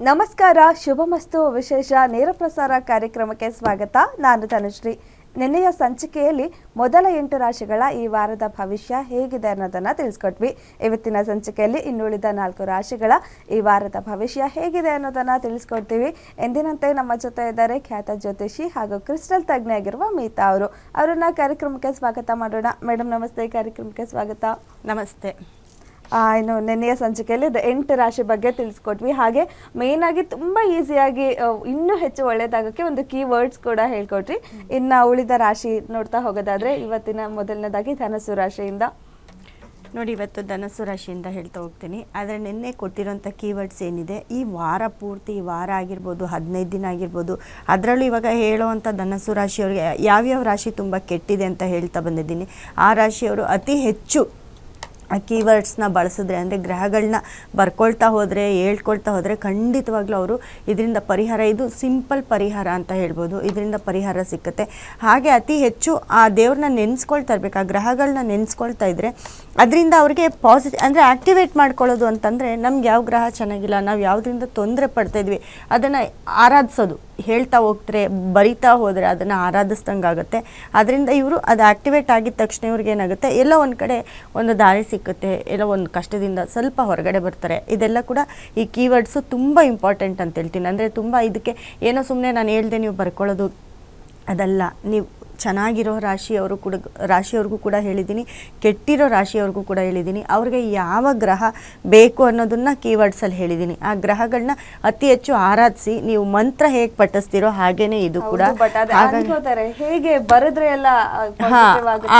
ನಮಸ್ಕಾರ, ಶುಭಮಸ್ತು, ವಿಶೇಷ ನೇರ ಪ್ರಸಾರ ಕಾರ್ಯಕ್ರಮಕ್ಕೆ ಸ್ವಾಗತ. ನಾನು ತನುಶ್ರೀ. ನಿನ್ನೆಯ ಸಂಚಿಕೆಯಲ್ಲಿ ಮೊದಲ ಎಂಟು ರಾಶಿಗಳ ಈ ವಾರದ ಭವಿಷ್ಯ ಹೇಗಿದೆ ಅನ್ನೋದನ್ನ ತಿಳಿಸ್ಕೊಟ್ವಿ. ಇವತ್ತಿನ ಸಂಚಿಕೆಯಲ್ಲಿ ಇನ್ನುಳಿದ ನಾಲ್ಕು ರಾಶಿಗಳ ಈ ವಾರದ ಭವಿಷ್ಯ ಹೇಗಿದೆ ಅನ್ನೋದನ್ನ ತಿಳಿಸ್ಕೊಡ್ತೀವಿ. ಎಂದಿನಂತೆ ನಮ್ಮ ಜೊತೆ ಇದ್ದಾರೆ ಖ್ಯಾತ ಜ್ಯೋತಿಷಿ ಹಾಗೂ ಕ್ರಿಸ್ಟಲ್ ತಜ್ಞೆಯಾಗಿರುವ ಮೀತಾ ಅವರು. ಅವರನ್ನ ಕಾರ್ಯಕ್ರಮಕ್ಕೆ ಸ್ವಾಗತ ಮಾಡೋಣ. ಮೇಡಮ್ ನಮಸ್ತೆ. ಕಾರ್ಯಕ್ರಮಕ್ಕೆ ಸ್ವಾಗತ. ನಮಸ್ತೆ. ನೆನ್ನೆಯ ನಿನ್ನೆಯ ಸಂಚಿಕೆಯಲ್ಲಿ ದ ಎಂಟು ರಾಶಿ ಬಗ್ಗೆ ತಿಳಿಸ್ಕೊಟ್ವಿ. ಹಾಗೆ ಮೇನ್ ಆಗಿ ತುಂಬ ಈಸಿಯಾಗಿ ಇನ್ನೂ ಹೆಚ್ಚು ಒಳ್ಳೇದಾಗಕ್ಕೆ ಒಂದು ಕೀ ವರ್ಡ್ಸ್ ಕೂಡ ಹೇಳ್ಕೊಟ್ರಿ ಇನ್ನು ಉಳಿದ ರಾಶಿ ನೋಡ್ತಾ ಹೋಗೋದಾದ್ರೆ ಇವತ್ತಿನ ಮೊದಲನೇದಾಗಿ ಧನಸ್ಸು ರಾಶಿಯಿಂದ. ನೋಡಿ, ಇವತ್ತು ಧನಸ್ಸು ರಾಶಿಯಿಂದ ಹೇಳ್ತಾ ಹೋಗ್ತೀನಿ. ಆದರೆ ನಿನ್ನೆ ಕೊಟ್ಟಿರೋಂಥ ಕೀವರ್ಡ್ಸ್ ಏನಿದೆ? ಈ ವಾರ ಪೂರ್ತಿ ವಾರ ಆಗಿರ್ಬೋದು, ಹದಿನೈದು ದಿನ ಆಗಿರ್ಬೋದು, ಅದರಲ್ಲೂ ಇವಾಗ ಹೇಳೋವಂಥ ಧನಸ್ಸು ರಾಶಿಯವರಿಗೆ ಯಾವ್ಯಾವ ರಾಶಿ ತುಂಬ ಕೆಟ್ಟಿದೆ ಅಂತ ಹೇಳ್ತಾ ಬಂದಿದ್ದೀನಿ. ಆ ರಾಶಿಯವರು ಅತಿ ಹೆಚ್ಚು ಕೀವರ್ಡ್ಸ್ನ ಬಳಸಿದ್ರೆ, ಅಂದರೆ ಗ್ರಹಗಳನ್ನ ಬರ್ಕೊಳ್ತಾ ಹೋದರೆ, ಹೇಳ್ಕೊಳ್ತಾ ಹೋದರೆ ಖಂಡಿತವಾಗ್ಲೂ ಅವರು ಇದರಿಂದ ಪರಿಹಾರ, ಇದು ಸಿಂಪಲ್ ಪರಿಹಾರ ಅಂತ ಹೇಳ್ಬೋದು, ಇದರಿಂದ ಪರಿಹಾರ ಸಿಕ್ಕತ್ತೆ. ಹಾಗೆ ಅತಿ ಹೆಚ್ಚು ಆ ದೇವ್ರನ್ನ ನೆನೆಸ್ಕೊಳ್ತಾ ಇರ್ಬೇಕು, ಆ ಗ್ರಹಗಳನ್ನ ನೆನೆಸ್ಕೊಳ್ತಾ ಇದ್ದರೆ ಅದರಿಂದ ಅವ್ರಿಗೆ ಪಾಸಿಟಿವ್ ಅಂದರೆ ಆ್ಯಕ್ಟಿವೇಟ್ ಮಾಡ್ಕೊಳ್ಳೋದು ಅಂತಂದರೆ ನಮ್ಗೆ ಯಾವ ಗ್ರಹ ಚೆನ್ನಾಗಿಲ್ಲ, ನಾವು ಯಾವುದರಿಂದ ತೊಂದರೆ ಪಡ್ತಾ ಇದ್ವಿ, ಅದನ್ನು ಆರಾಧಿಸೋದು. ಹೇಳ್ತಾ ಹೋಗ್ತಾರೆ, ಬರಿತಾ ಹೋದರೆ ಅದನ್ನು ಆರಾಧಿಸ್ದಂಗೆ ಆಗುತ್ತೆ ಅದರಿಂದ ಇವರು ಅದು ಆ್ಯಕ್ಟಿವೇಟ್ ಆಗಿದ ತಕ್ಷಣ ಇವ್ರಿಗೆ ಏನಾಗುತ್ತೆ, ಎಲ್ಲೋ ಒಂದು ಕಡೆ ಒಂದು ದಾರಿ ಸಿಕ್ಕುತ್ತೆ, ಎಲ್ಲೋ ಒಂದು ಕಷ್ಟದಿಂದ ಸ್ವಲ್ಪ ಹೊರಗಡೆ ಬರ್ತಾರೆ. ಇದೆಲ್ಲ ಕೂಡ ಈ ಕೀವರ್ಡ್ಸು ತುಂಬ ಇಂಪಾರ್ಟೆಂಟ್ ಅಂತ ಹೇಳ್ತೀನಿ ಅಂದರೆ ತುಂಬ ಇದಕ್ಕೆ ಏನೋ ಸುಮ್ಮನೆ ನಾನು ಹೇಳ್ದೆ ನೀವು ಬರ್ಕೊಳ್ಳೋದು ಅದಲ್ಲ. ನೀವು ಚೆನ್ನಾಗಿರೋ ರಾಶಿಯವರು ಕೂಡ ರಾಶಿಯವ್ರಿಗೂ ಕೂಡ ಹೇಳಿದ್ದೀನಿ ಕೆಟ್ಟಿರೋ ರಾಶಿಯವ್ರಿಗೂ ಕೂಡ ಹೇಳಿದ್ದೀನಿ. ಅವ್ರಿಗೆ ಯಾವ ಗ್ರಹ ಬೇಕು ಅನ್ನೋದನ್ನ ಕೀವರ್ಡ್ಸಲ್ಲಿ ಹೇಳಿದ್ದೀನಿ. ಆ ಗ್ರಹಗಳನ್ನ ಅತಿ ಹೆಚ್ಚು ಆರಾಧಿಸಿ ನೀವು ಮಂತ್ರ ಹೇಗೆ ಪಠಿಸ್ತೀರೋ ಹಾಗೇನೆ ಇದು ಕೂಡ. ಹೇಗೆ ಬರೆದ್ರೆ ಎಲ್ಲ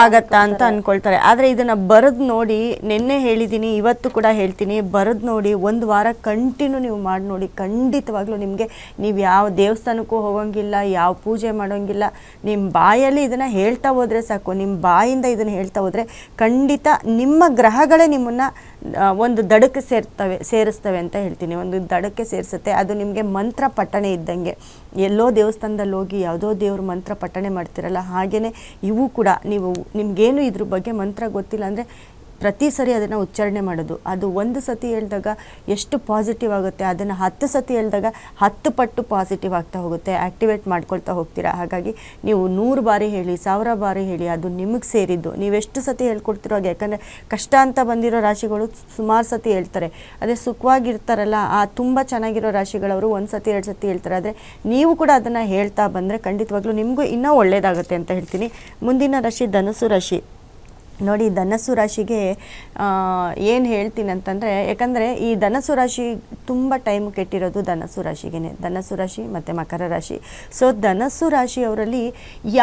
ಆಗತ್ತಾ ಅಂತ. ಅನ್ಕೊಳ್ತಾರೆ. ಆದ್ರೆ ಇದನ್ನ ಬರೆದು ನೋಡಿ ನಿನ್ನೆ ಹೇಳಿದ್ದೀನಿ ಇವತ್ತು ಕೂಡ ಹೇಳ್ತೀನಿ ಬರೆದು ನೋಡಿ ಒಂದು ವಾರ ಕಂಟಿನ್ಯೂ ನೀವು ಮಾಡಿ ನೋಡಿ ಖಂಡಿತವಾಗ್ಲೂ ನಿಮಗೆ ನೀವು ಯಾವ ದೇವಸ್ಥಾನಕ್ಕೂ ಹೋಗೋಂಗಿಲ್ಲ ಯಾವ ಪೂಜೆ ಮಾಡೋಂಗಿಲ್ಲ ನಿಮ್ಮ ಬಾಯಲ್ಲಿ ಇದನ್ನು ಹೇಳ್ತಾ ಹೋದರೆ ಸಾಕು ನಿಮ್ಮ ಬಾಯಿಂದ ಇದನ್ನು ಹೇಳ್ತಾ ಹೋದರೆ ಖಂಡಿತ ನಿಮ್ಮ ಗ್ರಹಗಳೇ ನಿಮ್ಮನ್ನು ಒಂದು ದಡಕ್ಕೆ ಸೇರ್ತವೆ, ಸೇರಿಸ್ತವೆ ಅಂತ ಹೇಳ್ತೀನಿ. ಒಂದು ದಡಕ್ಕೆ ಸೇರಿಸುತ್ತೆ, ಅದು ನಿಮಗೆ ಮಂತ್ರ ಪಠಣೆ ಇದ್ದಂಗೆ. ಎಲ್ಲೋ ದೇವಸ್ಥಾನದಲ್ಲಿ ಹೋಗಿ ಯಾವುದೋ ದೇವರು ಮಂತ್ರ ಪಠಣೆ ಮಾಡ್ತಿರಲ್ಲ ಹಾಗೆಯೇ ಇವು ಕೂಡ ನೀವು, ನಿಮಗೇನು ಇದ್ರ ಬಗ್ಗೆ ಮಂತ್ರ ಗೊತ್ತಿಲ್ಲ ಅಂದರೆ ಪ್ರತಿ ಸರಿ ಅದನ್ನು ಉಚ್ಚಾರಣೆ ಮಾಡೋದು. ಅದು ಒಂದು ಸತಿ ಹೇಳಿದಾಗ ಎಷ್ಟು ಪಾಸಿಟಿವ್ ಆಗುತ್ತೆ, ಅದನ್ನು ಹತ್ತು ಸತಿ ಹೇಳಿದಾಗ ಹತ್ತು ಪಟ್ಟು ಪಾಸಿಟಿವ್ ಆಗ್ತಾ ಹೋಗುತ್ತೆ ಆ್ಯಕ್ಟಿವೇಟ್ ಮಾಡ್ಕೊಳ್ತಾ ಹೋಗ್ತೀರಾ? ಹಾಗಾಗಿ ನೀವು ನೂರು ಬಾರಿ ಹೇಳಿ, ಸಾವಿರ ಬಾರಿ ಹೇಳಿ, ಅದು ನಿಮಗೆ ಸೇರಿದ್ದು. ನೀವೆಷ್ಟು ಸತಿ ಹೇಳ್ಕೊಡ್ತಿರೋ ಹಾಗೆ, ಯಾಕಂದರೆ ಕಷ್ಟ ಅಂತ ಬಂದಿರೋ ರಾಶಿಗಳು ಸುಮಾರು ಸತಿ ಹೇಳ್ತಾರೆ. ಅದೇ ಸುಖವಾಗಿರ್ತಾರಲ್ಲ, ಆ ತುಂಬ ಚೆನ್ನಾಗಿರೋ ರಾಶಿಗಳವರು ಒಂದು ಸತಿ, ಎರಡು ಸತಿ ಹೇಳ್ತಾರೆ. ಆದರೆ ನೀವು ಕೂಡ ಅದನ್ನು ಹೇಳ್ತಾ ಬಂದರೆ ಖಂಡಿತವಾಗ್ಲೂ ನಿಮಗೂ ಇನ್ನೂ ಒಳ್ಳೆಯದಾಗುತ್ತೆ ಅಂತ ಹೇಳ್ತೀನಿ. ಮುಂದಿನ ರಾಶಿ ಧನಸು ರಾಶಿ. ನೋಡಿ ಧನಸ್ಸು ರಾಶಿಗೆ ಏನು ಹೇಳ್ತೀನಿ ಅಂತಂದರೆ, ಯಾಕಂದರೆ ಈ ಧನಸ್ಸು ರಾಶಿ ತುಂಬ ಟೈಮ್ ಕೆಟ್ಟಿರೋದು ಧನಸ್ಸು ರಾಶಿಗೆ ಧನಸ್ಸು ರಾಶಿ ಮತ್ತು ಮಕರ ರಾಶಿ. ಸೊ ಧನಸ್ಸು ರಾಶಿಯವರಲ್ಲಿ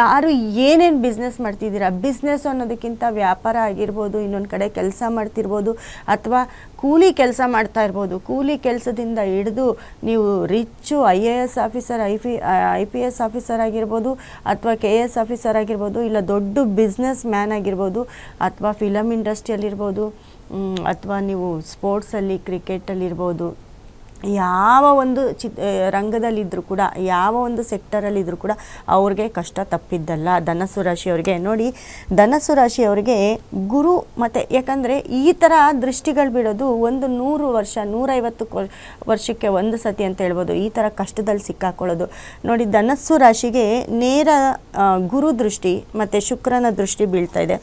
ಯಾರು ಏನೇನು ಬಿಸ್ನೆಸ್ ಮಾಡ್ತಿದ್ದೀರಾ ಬಿಸ್ನೆಸ್ ಅನ್ನೋದಕ್ಕಿಂತ ವ್ಯಾಪಾರ ಆಗಿರ್ಬೋದು, ಇನ್ನೊಂದು ಕಡೆ ಕೆಲಸ ಮಾಡ್ತಿರ್ಬೋದು, ಅಥವಾ ಕೂಲಿ ಕೆಲಸ ಮಾಡ್ತಾ ಇರ್ಬೋದು. ಕೂಲಿ ಕೆಲಸದಿಂದ ಹಿಡಿದು ನೀವು reach I A S officer I P I P S officer ಆಗಿರ್ಬೋದು ಅಥವಾ ಕೆ ಎಸ್ ಆಫೀಸರ್ ಆಗಿರ್ಬೋದು ಇಲ್ಲ ದೊಡ್ಡ ಬಿಸ್ನೆಸ್ ಮ್ಯಾನ್ ಆಗಿರ್ಬೋದು ಅಥವಾ ಫಿಲಮ್ ಇಂಡಸ್ಟ್ರಿಯಲ್ಲಿರ್ಬೋದು ಅಥವಾ ನೀವು ಸ್ಪೋರ್ಟ್ಸಲ್ಲಿ ಕ್ರಿಕೆಟಲ್ಲಿರ್ಬೋದು ಯಾವ ಒಂದು ಚಿ ರಂಗದಲ್ಲಿದ್ದರೂ ಕೂಡ, ಯಾವ ಒಂದು ಸೆಕ್ಟರಲ್ಲಿದ್ದರೂ ಕೂಡ ಅವ್ರಿಗೆ ಕಷ್ಟ ತಪ್ಪಿದ್ದಲ್ಲ. ಧನಸ್ಸು ರಾಶಿಯವರಿಗೆ ನೋಡಿ, ಧನಸ್ಸು ರಾಶಿಯವರಿಗೆ ಗುರು ಮತ್ತು, ಯಾಕಂದರೆ ಈ ಥರ ದೃಷ್ಟಿಗಳು ಬೀಳೋದು ಒಂದು ನೂರು ವರ್ಷ, ನೂರೈವತ್ತು ವರ್ಷಕ್ಕೆ ಒಂದು ಸತಿ ಅಂತ ಹೇಳ್ಬೋದು. ಈ ಥರ ಕಷ್ಟದಲ್ಲಿ ಸಿಕ್ಕಾಕೊಳ್ಳೋದು. ನೋಡಿ, ಧನಸ್ಸು ರಾಶಿಗೆ ನೇರ ಗುರು ದೃಷ್ಟಿ ಮತ್ತು ಶುಕ್ರನ ದೃಷ್ಟಿ ಬೀಳ್ತಾ ಇದೆ.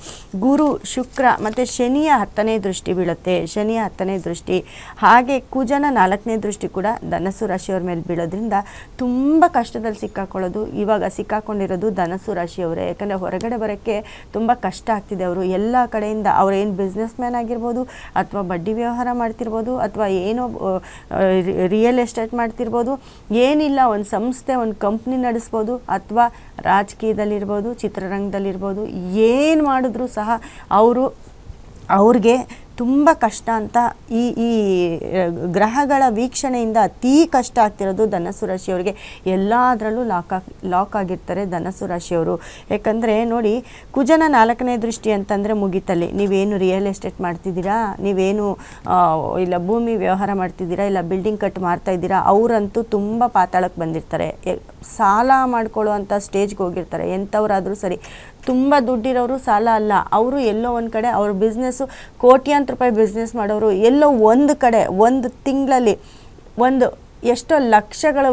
ಗುರು, ಶುಕ್ರ ಮತ್ತು ಶನಿಯ ಹತ್ತನೇ ದೃಷ್ಟಿ ಬೀಳುತ್ತೆ. ಶನಿಯ ಹತ್ತನೇ ದೃಷ್ಟಿ. ಹಾಗೆ ಕುಜನ ನಾಲ್ಕನೇ ದೃಷ್ಟಿ ಕೂಡ ಧನಸ್ಸು ರಾಶಿಯವ್ರ ಮೇಲೆ ಬೀಳೋದ್ರಿಂದ ತುಂಬ ಕಷ್ಟದಲ್ಲಿ ಸಿಕ್ಕಾಕೊಳ್ಳೋದು, ಇವಾಗ ಸಿಕ್ಕಾಕೊಂಡಿರೋದು ಧನಸ್ಸು ರಾಶಿಯವರೇ. ಯಾಕಂದರೆ ಹೊರಗಡೆ ಬರೋಕ್ಕೆ ತುಂಬ ಕಷ್ಟ ಆಗ್ತಿದೆ ಅವರು. ಎಲ್ಲ ಕಡೆಯಿಂದ ಅವ್ರು ಏನು ಬಿಸ್ನೆಸ್ ಮ್ಯಾನ್ ಆಗಿರ್ಬೋದು ಅಥವಾ ಬಡ್ಡಿ ವ್ಯವಹಾರ ಮಾಡ್ತಿರ್ಬೋದು ಅಥವಾ ಏನೋ ರಿಯಲ್ ಎಸ್ಟೇಟ್ ಮಾಡ್ತಿರ್ಬೋದು. ಏನಿಲ್ಲ, ಒಂದು ಸಂಸ್ಥೆ, ಒಂದು ಕಂಪ್ನಿ ನಡೆಸ್ಬೋದು ಅಥವಾ ರಾಜಕೀಯದಲ್ಲಿರ್ಬೋದು, ಚಿತ್ರರಂಗದಲ್ಲಿರ್ಬೋದು. ಏನು ಮಾಡಿದ್ರೂ ಸಹ ಅವರು ಅವ್ರಿಗೆ ತುಂಬ ಕಷ್ಟ ಅಂತ ಈ ಈ ಗ್ರಹಗಳ ವೀಕ್ಷಣೆಯಿಂದ ಅತೀ ಕಷ್ಟ ಆಗ್ತಿರೋದು ಧನಸ್ಸು ರಾಶಿಯವರಿಗೆ. ಎಲ್ಲದರಲ್ಲೂ ಲಾಕ್ ಲಾಕ್ ಆಗಿರ್ತಾರೆ ಧನಸ್ಸು ರಾಶಿಯವರು. ಯಾಕಂದರೆ ನೋಡಿ, ಕುಜನ ನಾಲ್ಕನೇ ದೃಷ್ಟಿ ಅಂತಂದರೆ ಮುಗಿತಲ್ಲಿ. ನೀವೇನು ರಿಯಲ್ ಎಸ್ಟೇಟ್ ಮಾಡ್ತಿದ್ದೀರಾ? ನೀವೇನು ಇಲ್ಲ ಭೂಮಿ ವ್ಯವಹಾರ ಮಾಡ್ತಿದ್ದೀರಾ? ಇಲ್ಲ ಬಿಲ್ಡಿಂಗ್ ಕಟ್ ಮಾಡ್ತಾ ಇದ್ದೀರಾ? ಅವರಂತೂ ತುಂಬ ಪಾತಾಳಕ್ಕೆ ಬಂದಿರ್ತಾರೆ. ಸಾಲ ಮಾಡ್ಕೊಳ್ಳೋ ಅಂಥ ಸ್ಟೇಜ್ಗೆ ಹೋಗಿರ್ತಾರೆ. ಎಂಥವ್ರಾದರೂ ಸರಿ. ತುಂಬ ದುಡ್ಡಿರೋರು ಸಾಲ ಅಲ್ಲ. ಅವರು ಎಲ್ಲೋ ಒಂದು ಕಡೆ ಅವ್ರ ಬಿಸ್ನೆಸ್ಸು ಕೋಟ್ಯಾಂತರ ರೂಪಾಯಿ ಬಿಸ್ನೆಸ್ ಮಾಡೋರು ಎಲ್ಲೋ ಒಂದು ಕಡೆ, ಒಂದು ತಿಂಗಳಲ್ಲಿ ಒಂದು ಎಷ್ಟೋ ಲಕ್ಷಗಳ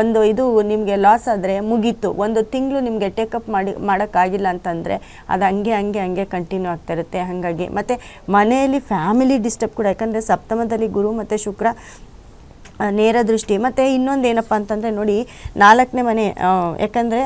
ಒಂದು ಇದು ನಿಮಗೆ ಲಾಸ್ ಆದರೆ ಮುಗೀತು. ಒಂದು ತಿಂಗಳು ನಿಮಗೆ ಟೇಕಪ್ ಮಾಡಿ, ಮಾಡೋಕ್ಕಾಗಿಲ್ಲ ಅಂತಂದರೆ ಅದು ಹಂಗೆ ಹಂಗೆ ಹಂಗೆ ಕಂಟಿನ್ಯೂ ಆಗ್ತಾ ಇರುತ್ತೆ. ಹಾಗಾಗಿ ಮತ್ತು ಮನೆಯಲ್ಲಿ ಫ್ಯಾಮಿಲಿ ಡಿಸ್ಟರ್ಬ್ ಕೂಡ, ಯಾಕಂದರೆ ಸಪ್ತಮದಲ್ಲಿ ಗುರು ಮತ್ತು ಶುಕ್ರ ನೇರ ದೃಷ್ಟಿ. ಮತ್ತು ಇನ್ನೊಂದು ಏನಪ್ಪ ಅಂತಂದರೆ ನೋಡಿ, ನಾಲ್ಕನೇ ಮನೆ ಯಾಕಂದರೆ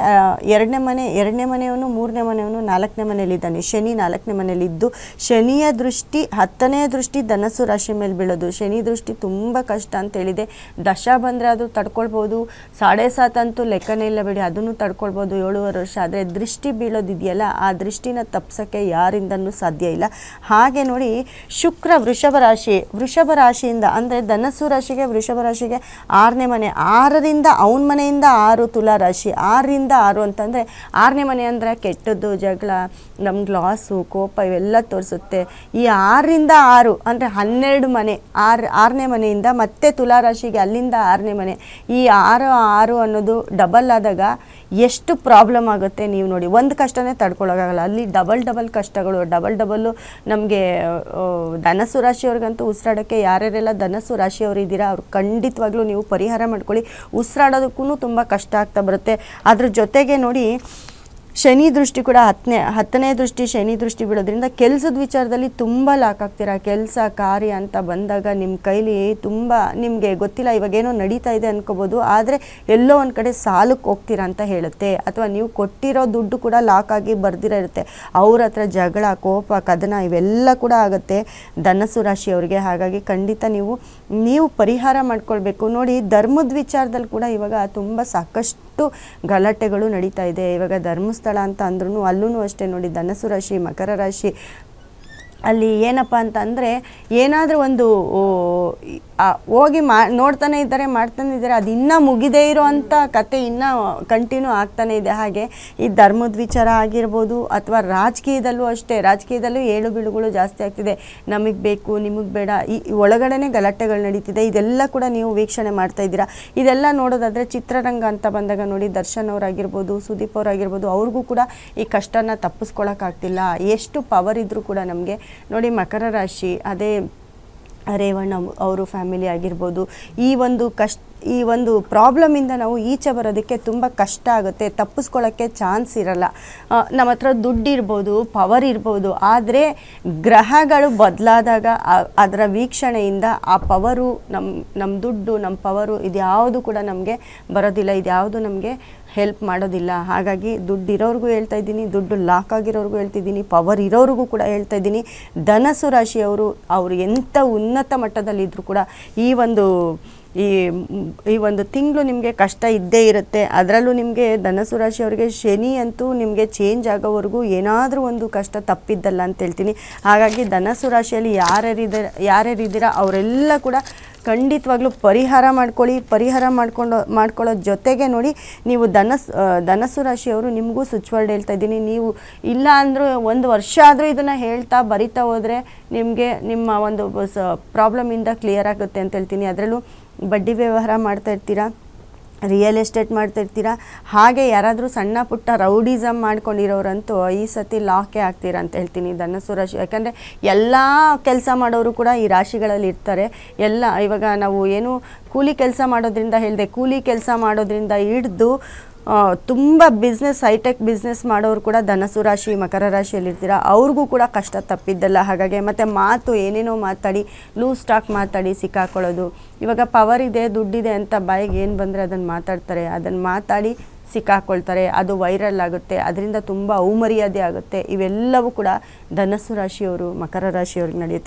ಎರಡನೇ ಮನೆ, ಎರಡನೇ ಮನೆಯವನು, ಮೂರನೇ ಮನೆಯವನು ನಾಲ್ಕನೇ ಮನೆಯಲ್ಲಿದ್ದಾನೆ. ಶನಿ ನಾಲ್ಕನೇ ಮನೆಯಲ್ಲಿದ್ದು. ಶನಿಯ ದೃಷ್ಟಿ, ಹತ್ತನೇ ದೃಷ್ಟಿ ಧನಸ್ಸು ರಾಶಿ ಮೇಲೆ ಬೀಳೋದು. ಶನಿ ದೃಷ್ಟಿ ತುಂಬ ಕಷ್ಟ ಅಂತ ಹೇಳಿದೆ. ದಶ ಬಂದರೆ ಅದು ತಡ್ಕೊಳ್ಬೋದು. ಸಾಡೆ ಸಾತಂತೂ ಲೆಕ್ಕನೇ ಇಲ್ಲ ಬಿಡಿ, ಅದನ್ನು ತಡ್ಕೊಳ್ಬೋದು ಏಳುವರೆ ವರ್ಷ. ಆದರೆ ದೃಷ್ಟಿ ಬೀಳೋದಿದೆಯಲ್ಲ, ಆ ದೃಷ್ಟಿನ ತಪ್ಸೋಕ್ಕೆ ಯಾರಿಂದನೂ ಸಾಧ್ಯ ಇಲ್ಲ. ಹಾಗೆ ನೋಡಿ, ಶುಕ್ರ ವೃಷಭ ರಾಶಿ, ವೃಷಭ ರಾಶಿಯಿಂದ, ಅಂದರೆ ಧನಸ್ಸು ರಾಶಿಗೆ ವೃಷಭ ರಾಶಿಗೆ ಆರನೇ ಮನೆ, ಆರರಿಂದ ಅವನ ಮನೆಯಿಂದ ಆರು ತುಲಾ ರಾಶಿ ಆರರಿಂದ ಆರು ಅಂತಂದರೆ ಆರನೇ ಮನೆ ಅಂದರೆ ಕೆಟ್ಟದ್ದು, ಜಗಳ ನಮ್ಗೆ ಲಾಸು ಕೋಪ ಇವೆಲ್ಲ ತೋರಿಸುತ್ತೆ. ಈ ಆರರಿಂದ ಆರು ಅಂದರೆ ಹನ್ನೆರಡು ಮನೆ, ಆರು, ಆರನೇ ಮನೆಯಿಂದ ಮತ್ತೆ ತುಲಾ ರಾಶಿಗೆ ಅಲ್ಲಿಂದ ಆರನೇ ಮನೆ. ಈ ಆರು ಆರು ಅನ್ನೋದು ಡಬಲ್ ಆದಾಗ ಎಷ್ಟು ಪ್ರಾಬ್ಲಮ್ ಆಗುತ್ತೆ ನೀವು ನೋಡಿ. ಒಂದು ಕಷ್ಟನೇ ತಡ್ಕೊಳ್ಳೋಕ್ಕಾಗಲ್ಲ ಅಲ್ಲಿ ಡಬಲ್ ಡಬಲ್ ಕಷ್ಟಗಳು, ಡಬಲ್ ಡಬಲ್ಲು ನಮಗೆ ಧನಸ್ಸು ರಾಶಿಯವ್ರಿಗಂತೂ ಉಸಿರಾಡೋಕ್ಕೆ ಯಾರ್ಯಾರೆಲ್ಲ ಧನಸ್ಸು ರಾಶಿಯವರು ಇದ್ದೀರಾ, ಅವ್ರು ಖಂಡಿತವಾಗ್ಲೂ ನೀವು ಪರಿಹಾರ ಮಾಡ್ಕೊಳ್ಳಿ. ಉಸಿರಾಡೋದಕ್ಕೂ ತುಂಬ ಕಷ್ಟ ಆಗ್ತಾ ಬರುತ್ತೆ. ಅದ್ರ ಜೊತೆಗೆ ನೋಡಿ ಶನಿ ದೃಷ್ಟಿ ಕೂಡ ಹತ್ತನೇ ಹತ್ತನೇ ದೃಷ್ಟಿ ಶನಿ ದೃಷ್ಟಿ ಬಿಡೋದ್ರಿಂದ ಕೆಲಸದ ವಿಚಾರದಲ್ಲಿ ತುಂಬ ಲಾಕ್ ಆಗ್ತೀರಾ? ಕೆಲಸ, ಕಾರ್ಯ ಅಂತ ಬಂದಾಗ ನಿಮ್ಮ ಕೈಲಿ ತುಂಬ ನಿಮಗೆ ಗೊತ್ತಿಲ್ಲ, ಇವಾಗೇನೋ ನಡೀತಾ ಇದೆ ಅನ್ಕೋಬೋದು, ಆದರೆ ಎಲ್ಲೋ ಒಂದು ಕಡೆ ಸಾಲಕ್ಕೆ ಹೋಗ್ತೀರಾ ಅಂತ ಹೇಳುತ್ತೆ. ಅಥವಾ ನೀವು ಕೊಟ್ಟಿರೋ ದುಡ್ಡು ಕೂಡ ಲಾಕ್ ಆಗಿ ಬರ್ದಿರ ಇರುತ್ತೆ. ಅವ್ರ ಹತ್ರ ಜಗಳ, ಕೋಪ, ಕದನ ಇವೆಲ್ಲ ಕೂಡ ಆಗುತ್ತೆ. ಧನಸ್ಸು ರಾಶಿಯವರಿಗೆ ಹಾಗಾಗಿ ಖಂಡಿತ ನೀವು ನೀವು ಪರಿಹಾರ ಮಾಡ್ಕೊಳ್ಬೇಕು. ನೋಡಿ, ಧರ್ಮದ ವಿಚಾರದಲ್ಲಿ ಕೂಡ ಇವಾಗ ತುಂಬ ಸಾಕಷ್ಟು ಗಲಾಟೆಗಳು ನಡೀತಾ ಇದೆ. ಇವಾಗ ಧರ್ಮಸ್ಥಳ ಅಂತ ಅಂದ್ರೂ ಅಲ್ಲೂ ಅಷ್ಟೇ ನೋಡಿ ಧನಸು ರಾಶಿ, ಮಕರ ರಾಶಿ. ಅಲ್ಲಿ ಏನಪ್ಪ ಅಂತಂದರೆ ಏನಾದರೂ ಒಂದು ಹೋಗಿ ಮಾ, ನೋಡ್ತಾನೆ ಇದ್ದಾರೆ, ಮಾಡ್ತಾನೆ ಇದ್ದಾರೆ, ಅದು ಇನ್ನೂ ಮುಗಿದೇ ಇರೋ ಅಂಥ ಕತೆ ಇನ್ನೂ ಕಂಟಿನ್ಯೂ ಆಗ್ತಾನೆ ಇದೆ. ಹಾಗೆ ಈ ಧರ್ಮದ ವಿಚಾರ ಆಗಿರ್ಬೋದು ಅಥವಾ ರಾಜಕೀಯದಲ್ಲೂ ಅಷ್ಟೇ, ರಾಜಕೀಯದಲ್ಲೂ ಏಳು ಬೀಳುಗಳು ಜಾಸ್ತಿ ಆಗ್ತಿದೆ. ನಮಗೆ ಬೇಕು, ನಿಮಗೆ ಬೇಡ, ಈ ಈ ಒಳಗಡೆನೆ ಗಲಾಟೆಗಳು ನಡೀತಿದೆ. ಇದೆಲ್ಲ ಕೂಡ ನೀವು ವೀಕ್ಷಣೆ ಮಾಡ್ತಾ ಇದ್ದೀರಾ. ಇದೆಲ್ಲ ನೋಡೋದಾದರೆ ಚಿತ್ರರಂಗ ಅಂತ ಬಂದಾಗ ನೋಡಿ, ದರ್ಶನ್ ಅವರಾಗಿರ್ಬೋದು, ಸುದೀಪ್ ಅವರಾಗಿರ್ಬೋದು, ಅವ್ರಿಗೂ ಕೂಡ ಈ ಕಷ್ಟನ ತಪ್ಪಿಸ್ಕೊಳಕ್ಕಾಗ್ತಿಲ್ಲ. ಎಷ್ಟು ಪವರ್ ಇದ್ದರೂ ಕೂಡ ನಮಗೆ ನೋಡಿ, ಮಕರ ರಾಶಿ, ಅದೇ ರೇವಣ್ಣ ಅವರು ಫ್ಯಾಮಿಲಿ ಆಗಿರ್ಬೋದು ಈ ಒಂದು ಕಷ್ಟ ಈ ಒಂದು ಪ್ರಾಬ್ಲಮಿಂದ ನಾವು ಈಚೆ ಬರೋದಕ್ಕೆ ತುಂಬ ಕಷ್ಟ ಆಗುತ್ತೆ. ತಪ್ಪಿಸ್ಕೊಳ್ಳೋಕ್ಕೆ ಚಾನ್ಸ್ ಇರಲ್ಲ. ನಮ್ಮ ಹತ್ರ ದುಡ್ಡಿರ್ಬೋದು ಪವರ್ ಇರ್ಬೋದು, ಆದರೆ ಗ್ರಹಗಳು ಬದಲಾದಾಗ ಅದರ ವೀಕ್ಷಣೆಯಿಂದ ಆ ಪವರು ನಮ್ಮ ನಮ್ಮ ದುಡ್ಡು ನಮ್ಮ ಪವರು ಇದ್ಯಾವುದು ಕೂಡ ನಮಗೆ ಬರೋದಿಲ್ಲ, ಇದ್ಯಾವುದು ನಮಗೆ ಹೆಲ್ಪ್ ಮಾಡೋದಿಲ್ಲ. ಹಾಗಾಗಿ ದುಡ್ಡು ಇರೋರಿಗೂ ಹೇಳ್ತಾ ಇದ್ದೀನಿ, ದುಡ್ಡು ಲಾಕ್ ಆಗಿರೋರಿಗೂ ಹೇಳ್ತಿದ್ದೀನಿ ಪವರ್ ಇರೋರಿಗೂ ಕೂಡ ಹೇಳ್ತಾ ಇದ್ದೀನಿ. ಧನಸು ರಾಶಿಯವರು, ಅವರು ಎಂಥ ಉನ್ನತ ಮಟ್ಟದಲ್ಲಿದ್ದರೂ ಕೂಡ ಈ ಒಂದು ಈ ಈ ಒಂದು ತಿಂಗಳು ನಿಮಗೆ ಕಷ್ಟ ಇದ್ದೇ ಇರುತ್ತೆ. ಅದರಲ್ಲೂ ನಿಮಗೆ ಧನಸು ರಾಶಿಯವರಿಗೆ ಶನಿ ಅಂತೂ ನಿಮಗೆ ಚೇಂಜ್ ಆಗೋವರೆಗೂ ಏನಾದರೂ ಒಂದು ಕಷ್ಟ ತಪ್ಪಿದ್ದಲ್ಲ ಅಂತ ಹೇಳ್ತೀನಿ. ಹಾಗಾಗಿ ಧನಸು ರಾಶಿಯಲ್ಲಿ ಯಾರ್ಯಾರಿದ್ದೀರ ಯಾರ್ಯಾರಿದ್ದೀರಾ ಅವರೆಲ್ಲ ಕೂಡ ಖಂಡಿತವಾಗ್ಲೂ ಪರಿಹಾರ ಮಾಡ್ಕೊಳ್ಳಿ. ಪರಿಹಾರ ಮಾಡ್ಕೊಂಡು, ಮಾಡ್ಕೊಳ್ಳೋ ಜೊತೆಗೆ ನೋಡಿ ನೀವು ಧನಸ್ ಧನಸ್ಸು ರಾಶಿಯವರು ನಿಮಗೂ ಸ್ವಿಚ್ ಹೇಳ್ತಾ ಇದ್ದೀನಿ. ನೀವು ಇಲ್ಲ ಅಂದರೂ ಒಂದು ವರ್ಷ ಆದರೂ ಇದನ್ನು ಹೇಳ್ತಾ ಬರಿತಾ ಹೋದರೆ ನಿಮಗೆ ನಿಮ್ಮ ಒಂದು ಪ್ರಾಬ್ಲಮಿಂದ ಕ್ಲಿಯರ್ ಆಗುತ್ತೆ ಅಂತ ಹೇಳ್ತೀನಿ. ಅದರಲ್ಲೂ ಬಡ್ಡಿ ವ್ಯವಹಾರ ಮಾಡ್ತಾ ಇರ್ತೀರಾ? ರಿಯಲ್ ಎಸ್ಟೇಟ್ ಮಾಡ್ತಾ ಇರ್ತೀರಾ? ಹಾಗೆ ಯಾರಾದರೂ ಸಣ್ಣ ಪುಟ್ಟ ರೌಡಿಸಮ್ ಮಾಡ್ಕೊಂಡಿರೋರಂತೂ ಈ ಸತಿ ಲಾಕೇ ಆಗ್ತೀರಾ ಅಂತ ಹೇಳ್ತೀನಿ ಧನಸ್ಸು ರಾಶಿ. ಯಾಕಂದರೆ ಎಲ್ಲ ಕೆಲಸ ಮಾಡೋರು ಕೂಡ ಈ ರಾಶಿಗಳಲ್ಲಿ ಇರ್ತಾರೆ. ಎಲ್ಲ ಇವಾಗ ನಾವು ಏನು ಕೂಲಿ ಕೆಲಸ ಮಾಡೋದ್ರಿಂದ ಹೇಳಿದೆ, ಕೂಲಿ ಕೆಲಸ ಮಾಡೋದ್ರಿಂದ ಹಿಡ್ದು ತುಂಬ ಬಿಸ್ನೆಸ್ ಹೈಟೆಕ್ ಬಿಸ್ನೆಸ್ ಮಾಡೋರು ಕೂಡ ಧನಸು ರಾಶಿ, ಮಕರ ರಾಶಿಯಲ್ಲಿ ಇರ್ತೀರ ಅವ್ರಿಗೂ ಕೂಡ ಕಷ್ಟ ತಪ್ಪಿದ್ದಲ್ಲ. ಹಾಗಾಗಿ ಮತ್ತು ಮಾತು ಏನೇನೋ ಮಾತಾಡಿ ಲೂಸ್ ಸ್ಟಾಕ್ ಮಾತಾಡಿ ಸಿಕ್ಕಾಕೊಳ್ಳೋದು. ಇವಾಗ ಪವರ್ ಇದೆ, ದುಡ್ಡಿದೆ ಅಂತ ಬಾಯಿಗೆ ಏನು ಬಂದರೆ ಅದನ್ನು ಮಾತಾಡ್ತಾರೆ. ಅದನ್ನು ಮಾತಾಡಿ ಸಿಕ್ಕಾಕೊಳ್ತಾರೆ. ಅದು ವೈರಲ್ ಆಗುತ್ತೆ. ಅದರಿಂದ ತುಂಬ ಅವಮರ್ಯಾದೆ ಆಗುತ್ತೆ. ಇವೆಲ್ಲವೂ ಕೂಡ ಧನಸ್ಸು ರಾಶಿಯವರು, ಮಕರ ರಾಶಿಯವ್ರಿಗೆ ನಡೆಯುತ್ತೆ.